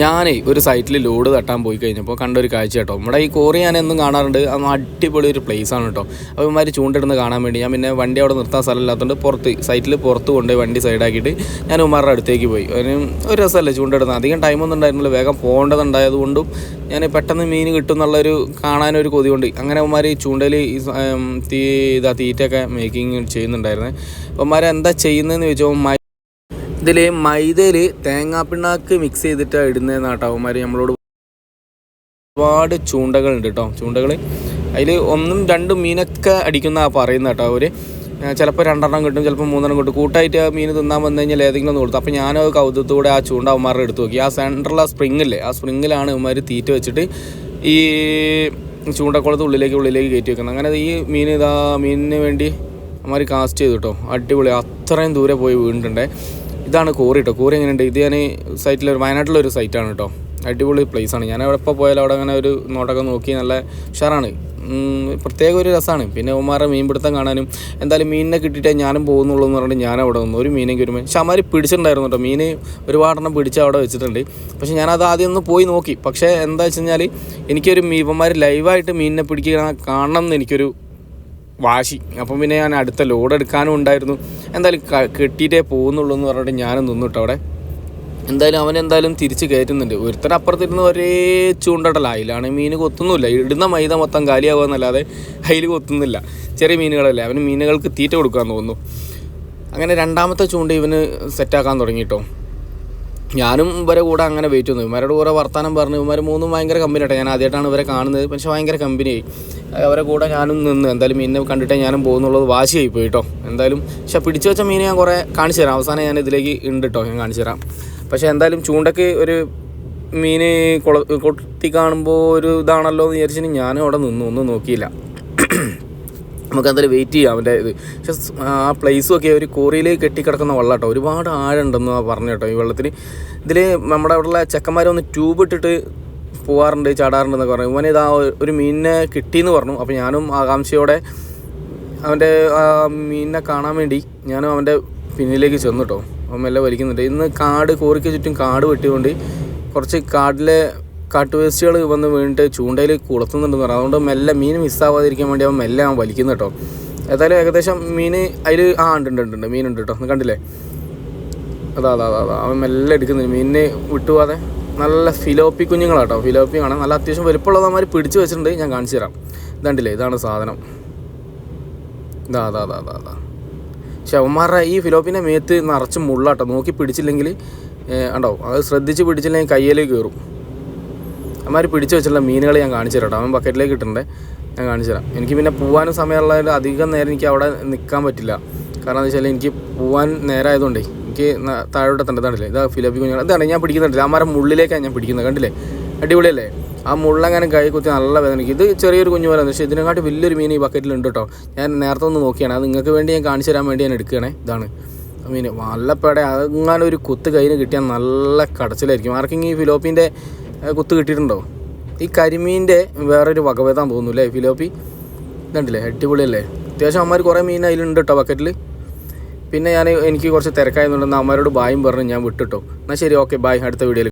ഞാനേ ഒരു സൈറ്റിൽ ലോഡ് തട്ടാൻ പോയി കഴിഞ്ഞപ്പോൾ കണ്ടൊരു കാഴ്ച കേട്ടോ. നമ്മുടെ ഈ കോറി ഞാൻ എന്നും കാണാറുണ്ട്. അത് അടിപൊളി ഒരു പ്ലേസ് ആണ് കേട്ടോ. അപ്പോൾ ഇമാര് ചൂണ്ടിടുന്ന കാണാൻ വേണ്ടി ഞാൻ പിന്നെ വണ്ടി അവിടെ നിർത്താൻ സ്ഥലമില്ലാത്തതുകൊണ്ട് പുറത്ത് സൈറ്റിൽ പുറത്ത് കൊണ്ടുപോയി വണ്ടി സൈഡാക്കിയിട്ട് ഞാൻ ഉമ്മാരുടെ അടുത്തേക്ക് പോയി. അതിന് ഒരു രസമല്ലേ ചൂണ്ടിടുന്നത്? അധികം ടൈമൊന്നും ഉണ്ടായിരുന്നില്ല. വേഗം പോകേണ്ടതുണ്ടായതുകൊണ്ടും ഞാൻ പെട്ടെന്ന് മീൻ കിട്ടും എന്നുള്ളൊരു കാണാനൊരു കൊതി കൊണ്ട് അങ്ങനെ ഉമാർ ഈ ചൂണ്ടയിൽ തീ ഇതാ തീറ്റയൊക്കെ മേക്കിങ് ചെയ്യുന്നുണ്ടായിരുന്നു. അപ്പോൾ ഉമാർ എന്താ ചെയ്യുന്നതെന്ന് ചോദിച്ചാൽ ഇതിൽ മൈദയിൽ തേങ്ങാപ്പിണ്ണാക്ക് മിക്സ് ചെയ്തിട്ടാണ് ഇടുന്നതെന്ന് കേട്ടോ അവന്മാർ നമ്മളോട് ഒരുപാട് ചൂണ്ടകളുണ്ട് കേട്ടോ ചൂണ്ടകൾ അതിൽ ഒന്നും രണ്ടും മീനൊക്കെ അടിക്കുന്ന പറയുന്ന കേട്ടോ അവർ ചിലപ്പോൾ രണ്ടെണ്ണം കിട്ടും ചിലപ്പോൾ മൂന്നെണ്ണം കിട്ടും. കൂട്ടായിട്ട് ആ മീൻ തിന്നാൻ വന്നു കഴിഞ്ഞാൽ ഏതെങ്കിലും ഒന്ന് കൊടുത്തു. അപ്പോൾ ഞാനത് കൗതുകത്തോടെ ആ ചൂണ്ട അവന്മാരുടെ എടുത്ത് നോക്കി. ആ സെന്ററിൽ ആ സ്പ്രിങ്ങില്ലേ ആ സ്പ്രിങ്ങിലാണ് അവന്മാർ തീറ്റ വെച്ചിട്ട് ഈ ചൂണ്ടക്കുളത്ത് ഉള്ളിലേക്ക് ഉള്ളിലേക്ക് കയറ്റി വെക്കുന്നത്. അങ്ങനെ ഈ മീൻ ഇതാ മീനിന് വേണ്ടി അവന്മാർ കാസ്റ്റ് ചെയ്തു കേട്ടോ അടിപൊളി. അത്രയും ദൂരെ പോയി വീണിട്ടുണ്ടേ. ഇതാണ് കോറി കേട്ടോ കോറി എങ്ങനെയുണ്ട്? ഇത് ഞാൻ സൈറ്റിലൊരു വയനാട്ടിലൊരു സൈറ്റാണ് കേട്ടോ അടിപൊളി ആണ്. ഞാൻ അവിടെ എപ്പോൾ പോയാലും അവിടെ അങ്ങനെ ഒരു നോട്ടൊക്കെ നോക്കി നല്ല ഉഷാറാണ്. പ്രത്യേക ഒരു രസമാണ് പിന്നെ ഉമാറെ മീൻപിടുത്തം കാണാനും എന്തായാലും മീനിനെ കിട്ടിയിട്ടേ ഞാനും പോകുന്നുള്ളൂ എന്ന് പറഞ്ഞിട്ട് ഞാൻ അവിടെ വന്നു ഒരു മീനെങ്കിൽ ഒരു മീൻ അമാര് പിടിച്ചിട്ടുണ്ടായിരുന്നു കേട്ടോ മീൻ ഒരുപാടെണ്ണം പിടിച്ച് അവിടെ വെച്ചിട്ടുണ്ട്. പക്ഷേ ഞാനത് ആദ്യം ഒന്ന് പോയി നോക്കി. പക്ഷേ എന്താ വെച്ച് കഴിഞ്ഞാൽ എനിക്കൊരു മീ ഇവന്മാർ ലൈവായിട്ട് മീനിനെ പിടിക്കുക കാണണം എന്ന് എനിക്കൊരു വാശി. അപ്പം പിന്നെ ഞാൻ അടുത്ത ലോഡ് എടുക്കാനും ഉണ്ടായിരുന്നു. എന്തായാലും കെട്ടിയിട്ടേ പോകുന്നുള്ളൂ എന്ന് പറഞ്ഞിട്ട് ഞാനും നിന്നിട്ട് അവിടെ. എന്തായാലും അവൻ എന്തായാലും തിരിച്ച് കയറ്റുന്നുണ്ട്. ഒരുത്തൻ അപ്പുറത്തിരുന്ന് ഒരേ ചൂണ്ടടല അതിലാണ് മീൻ കൊത്തുന്നില്ല ഇടുന്ന മൈദ മൊത്തം കാലിയാവുക അതിൽ കൊത്തുന്നില്ല. ചെറിയ മീനുകളല്ലേ അവന് മീനുകൾക്ക് തീറ്റ കൊടുക്കാൻ തോന്നുന്നു. അങ്ങനെ രണ്ടാമത്തെ ചൂണ്ട ഇവന് സെറ്റാക്കാൻ തുടങ്ങി കേട്ടോ ഞാനും ഇവരെ കൂടെ അങ്ങനെ വെയിറ്റ് വന്നു ഇവരുടെ കൂടെ വർത്താനം പറഞ്ഞു. ഇവർ മൂന്നും ഭയങ്കര കമ്പനിയാട്ടെ ഞാൻ ആദ്യമായിട്ടാണ് ഇവരെ കാണുന്നത്. പക്ഷേ ഭയങ്കര കമ്പനിയായി അവരെ കൂടെ ഞാനും നിന്ന്. എന്തായാലും മീനിനെ കണ്ടിട്ടേ ഞാനും പോകുന്നുള്ളത് വാശിയായി പോയി കേട്ടോ എന്തായാലും പക്ഷെ പിടിച്ചു വെച്ച മീനെ ഞാൻ കുറേ കാണിച്ചു തരാം. അവസാനം ഞാൻ ഇതിലേക്ക് ഉണ്ട് കേട്ടോ ഞാൻ കാണിച്ചു തരാം. പക്ഷേ എന്തായാലും ചൂണ്ടയ്ക്ക് ഒരു മീൻ കൊള കൊട്ടി കാണുമ്പോൾ ഒരു ഇതാണല്ലോ എന്ന് വിചാരിച്ചിട്ട് ഞാനും അവിടെ നിന്നു. ഒന്നും നോക്കിയില്ല. നമുക്ക് എന്തായാലും വെയിറ്റ് ചെയ്യാം അവന്റെ ഇത്. പക്ഷെ ആ പ്ലേസും ഒക്കെ ഒരു കോറിയിൽ കെട്ടിക്കിടക്കുന്ന വെള്ളം കേട്ടോ ഒരുപാട് ആഴുണ്ടെന്ന് പറഞ്ഞു കേട്ടോ ഈ വെള്ളത്തിൽ ഇതിൽ നമ്മുടെ അവിടെയുള്ള ചെക്കന്മാരൊന്ന് ട്യൂബ് ഇട്ടിട്ട് പോകാറുണ്ട് ചാടാറുണ്ടെന്നൊക്കെ പറഞ്ഞു. ഇവനെ ഇതാ ഒരു മീനിനെ കിട്ടിയെന്ന് പറഞ്ഞു. അപ്പോൾ ഞാനും ആകാംക്ഷയോടെ അവന്റെ മീനിനെ കാണാൻ വേണ്ടി ഞാനും അവന്റെ പിന്നിലേക്ക് ചെന്നു കേട്ടോ. അവൻ മെല്ലെ വലിക്കുന്നുണ്ട്. ഇന്ന് കാട് കോറിക്ക് ചുറ്റും കാട് വെട്ടിക്കൊണ്ട് കുറച്ച് കാട്ടിലെ കാട്ടുവേസ്റ്റുകൾ വന്ന് വീണിട്ട് ചൂണ്ടയിൽ കുളത്തുന്നുണ്ടെന്ന് പറഞ്ഞു. അതുകൊണ്ട് മെല്ലെ മീൻ മിസ്സാവാതിരിക്കാൻ വേണ്ടി അവൻ മെല്ലെ അവൻ വലിക്കുന്നു കേട്ടോ. ഏതായാലും ഏകദേശം മീൻ അതിൽ ആ ഉണ്ട് ഉണ്ട് ഉണ്ട് മീൻ ഉണ്ട് കേട്ടോ. കണ്ടില്ലേ? അതാ അതാ അതാ അവൻ മെല്ലെ എടുക്കുന്നുണ്ട് മീനിനെ വിട്ടുപോകാതെ നല്ല ഫിലോപ്പി കുഞ്ഞുങ്ങളാട്ടോ ഫിലോപ്പി കാണാൻ നല്ല അത്യാവശ്യം വലിപ്പമുള്ളവന്മാർ പിടിച്ചു വെച്ചിട്ടുണ്ട്. ഞാൻ കാണിച്ചു തരാം. ഇതണ്ടില്ലേ? ഇതാണ് സാധനം. ഇതാ അതാ അതാ അതാ അതാ. പക്ഷെ അവന്മാരുടെ ഈ ഫിലോപ്പിന്റെ മേത്ത് നിറച്ച് മുള്ളാട്ടോ നോക്കി പിടിച്ചില്ലെങ്കിൽ ഉണ്ടാവും അത് ശ്രദ്ധിച്ച് പിടിച്ചില്ലെങ്കിൽ കയ്യിലേക്ക് കയറും അവന്മാർ പിടിച്ചു വെച്ചിട്ടുള്ള മീനുകൾ ഞാൻ കാണിച്ചു തരാം അവൻ ബക്കറ്റിലേക്ക് ഇട്ടിട്ടുണ്ട്. ഞാൻ കാണിച്ചു തരാം. എനിക്ക് പിന്നെ പോകാനും സമയമുള്ളതിൽ അധികം നേരം എനിക്ക് അവിടെ നിൽക്കാൻ പറ്റില്ല. കാരണം എന്താ വെച്ചാൽ എനിക്ക് പോകാൻ നേരമായതുകൊണ്ടേ എനിക്ക് താഴോട്ട് എത്തേണ്ടതാണല്ലേ ഇതാ ഫിലപ്പി കുഞ്ഞുങ്ങൾ ഇതാണ് ഞാൻ പിടിക്കുന്നുണ്ടല്ലേ ആ മരം മുള്ളിലേക്കാണ് ഞാൻ പിടിക്കുന്നത്. കണ്ടില്ലേ? അടിപൊളിയല്ലേ? ആ മുള്ളങ്ങനെ കൈ കുത്തി നല്ല വേദനയ്ക്ക് ഇത് ചെറിയൊരു കുഞ്ഞു പോലെ പക്ഷേ ഇതിനെക്കാട്ടി വലിയൊരു മീൻ ഈ ബക്കറ്റിലുണ്ട് കേട്ടോ. ഞാൻ നേരത്തെ ഒന്ന് നോക്കിയാണ്. അത് നിങ്ങൾക്ക് വേണ്ടി ഞാൻ കാണിച്ചു തരാൻ വേണ്ടി ഞാൻ എടുക്കുകയാണേ. ഇതാണ്. മീൻ നല്ല പേട അങ്ങനെ ഒരു കുത്ത് കയ്യിൽ കിട്ടിയാൽ നല്ല കടച്ചിലായിരിക്കും. ആർക്കെങ്കിലും ഈ ഫിലോപ്പിന്റെ കുത്ത് കിട്ടിയിട്ടുണ്ടോ? ഈ കരിമീന്റെ വേറൊരു വകഭേദം തോന്നുന്നു ഫിലോപ്പി? ഇതുണ്ടല്ലേ അടിപൊളിയല്ലേ? അത്യാവശ്യം അമ്മമാർ കുറേ മീൻ അതിലുണ്ട് കേട്ടോ ബക്കറ്റിൽ പിന്നെ ഞാൻ എനിക്ക് കുറച്ച് തിരക്കായതുകൊണ്ട് അമ്മമാരോട് ബായും പറഞ്ഞ് ഞാൻ വിട്ടിട്ടോ. എന്നാൽ ശരി ഓക്കെ ബായ് അടുത്ത വീഡിയോയിൽ